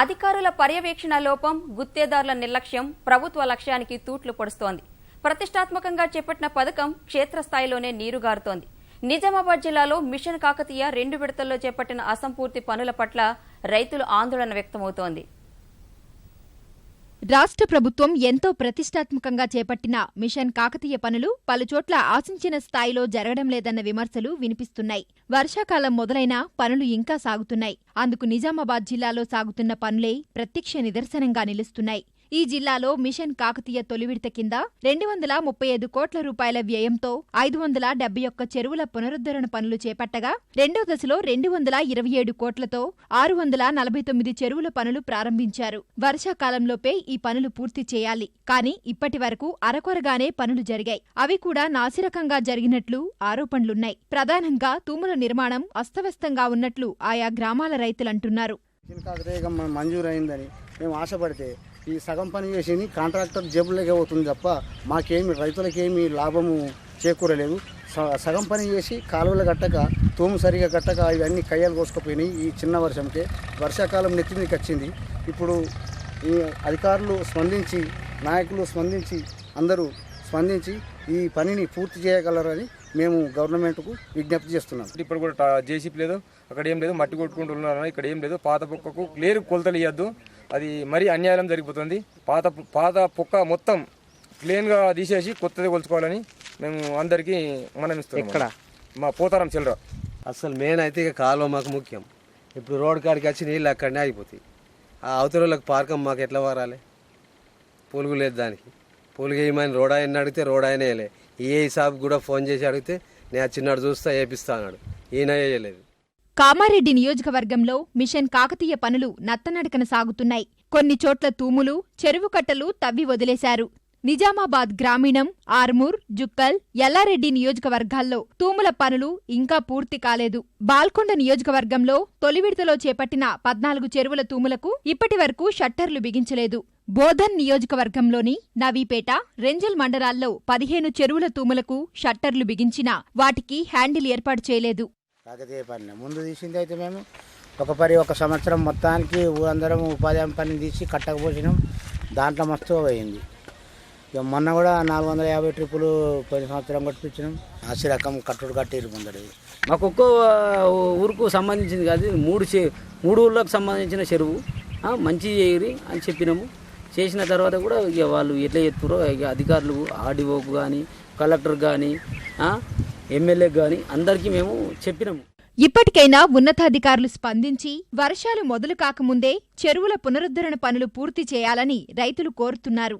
అధికారుల పర్యవేక్షణ లోపం గుత్తేదారుల నిర్లక్ష్యం ప్రభుత్వ లక్ష్యానికి తూట్లు పొడుస్తోంది. ప్రతిష్టాత్మకంగా చేపట్టిన పథకం క్షేత్రస్థాయిలోనే నీరుగారుతోంది. నిజామాబాద్ జిల్లాలో మిషన్ కాకతీయ రెండు విడతల్లో చేపట్టిన అసంపూర్తి పనుల పట్ల రైతులు ఆందోళన వ్యక్తమవుతోంది. రాష్ట్ర ప్రభుత్వం ఎంతో ప్రతిష్టాత్మకంగా చేపట్టిన మిషన్ కాకతీయ పనులు పలుచోట్ల ఆశించిన స్థాయిలో జరగడం లేదన్న విమర్శలు వినిపిస్తున్నాయి. వర్షాకాలం మొదలైన పనులు ఇంకా సాగుతున్నాయి. అందుకు నిజామాబాద్ జిల్లాలో సాగుతున్న పనులే ప్రత్యక్ష నిదర్శనంగా నిలుస్తున్నాయి. ఈ జిల్లాలో మిషన్ కాకతీయ తొలి విడత కింద రెండు వందల ముప్పై ఐదు కోట్ల రూపాయల వ్యయంతో ఐదు వందల డెబ్బై ఒక్క చెరువుల పునరుద్ధరణ పనులు చేపట్టగా రెండో దశలో రెండు వందల ఇరవై ఏడు కోట్లతో ఆరు వందల నలభై తొమ్మిది చెరువుల పనులు ప్రారంభించారు. వర్షాకాలంలోపే ఈ పనులు పూర్తి చేయాలి. కానీ ఇప్పటి వరకు అరకొరగానే పనులు జరిగాయి. అవి కూడా నాసిరకంగా జరిగినట్లు ఆరోపణలున్నాయి. ప్రధానంగా తూముల నిర్మాణం అస్తవ్యస్తంగా ఉన్నట్లు ఆయా గ్రామాల రైతులంటున్నారు. మంజూరు అయిందని మేము ఆశపడితే ఈ సగం పని చేసి కాంట్రాక్టర్ జేబులోకి అవుతుంది తప్ప మాకేమి రైతులకేమి లాభము చేకూరలేదు. స- సగం పని చేసి కాలువలు కట్టక తూము సరిగా కట్టక ఇవన్నీ కయ్యాలు కోసుకుపోయినాయి ఈ చిన్న వర్షంకే. వర్షాకాలం నెత్తి మీదకి వచ్చింది. ఇప్పుడు ఈ అధికారులు స్పందించి నాయకులు స్పందించి అందరూ స్పందించి ఈ పనిని పూర్తి చేయగలరని మేము గవర్నమెంట్కు విజ్ఞప్తి చేస్తున్నాం. ఇప్పుడు కూడా జేసీపీ లేదు అక్కడ ఏం లేదు మట్టి కొట్టుకుంటున్నారు ఇక్కడ ఏం లేదు. పాత పొక్కకు క్లియర్ కొలతలు ఇవ్వద్దు అది మరీ అన్యాయం జరిగిపోతుంది. పాత పాత పొక్క మొత్తం క్లీన్గా తీసేసి కొత్తది కొలుచుకోవాలని మేము అందరికీ మనం ఇస్తున్నాం ఎక్కడ? మా పోతారం చిల్లర. అసలు మెయిన్ అయితే ఇక కాలువ మాకు ముఖ్యం. ఇప్పుడు రోడ్ కాడికి వచ్చి నీళ్ళు అక్కడనే ఆగిపోతాయి. ఆ అవతలకి పార్కం మాకు ఎట్లా వారాలి? పొలుగు లేదు దానికి. పొలుగు వేయమని రోడ్ ఆయన అడిగితే రోడ్ ఆయన వేయలే. ఏ సాబ్ కూడా ఫోన్ చేసి అడిగితే నేను చిన్నాడు చూస్తా వేపిస్తా అన్నాడు. ఈయన వేయలేదు కామారెడ్డి నియోజకవర్గంలో మిషన్ కాకతీయ పనులు నత్తనడకన సాగుతున్నాయి. కొన్ని చోట్ల తూములు చెరువు కట్టలు తవ్వి వదిలేశారు. నిజామాబాద్ గ్రామీణం ఆర్మూర్ జుక్కల్ ఎల్లారెడ్డి నియోజకవర్గాల్లో తూముల పనులు ఇంకా పూర్తి కాలేదు. బాల్కొండ నియోజకవర్గంలో తొలి విడతలో చేపట్టిన పద్నాలుగు చెరువుల తూములకు ఇప్పటి వరకు షట్టర్లు బిగించలేదు. బోధన్ నియోజకవర్గంలోని నవీపేట రెంజల్ మండలాల్లో పదిహేను చెరువుల తూములకు షట్టర్లు బిగించినా వాటికి హ్యాండిల్ ఏర్పాటు చేయలేదు. కాకతీయ పని ముందు తీసింది అయితే మేము ఒక పరి ఒక సంవత్సరం మొత్తానికి అందరం ఉపాధి పని తీసి కట్టకపోసినాం. దాంట్లో మస్తు అయింది ఇక మొన్న కూడా నాలుగు వందల యాభై ట్రిప్పులు పోయిన సంవత్సరం కట్టించినాం ఆసి రకం కట్టుడు కట్టేరు ముందడి మాకు ఒక్కో ఊరుకు సంబంధించింది కాదు. మూడు చే మూడు ఊళ్ళకు సంబంధించిన చెరువు. మంచి చేయరి అని చెప్పినాము. చేసిన తర్వాత కూడా ఇక వాళ్ళు ఎట్లా చెప్తారో ఇక అధికారులు ఆర్డీఓకు కానీ కలెక్టర్ కానీ ఎమ్మెల్యే కానీ అందరికీ మేము చెప్పినాము. ఇప్పటికైనా ఉన్నతాధికారులు స్పందించి వర్షాలు మొదలు కాకముందే చెరువుల పునరుద్ధరణ పనులు పూర్తి చేయాలని రైతులు కోరుతున్నారు.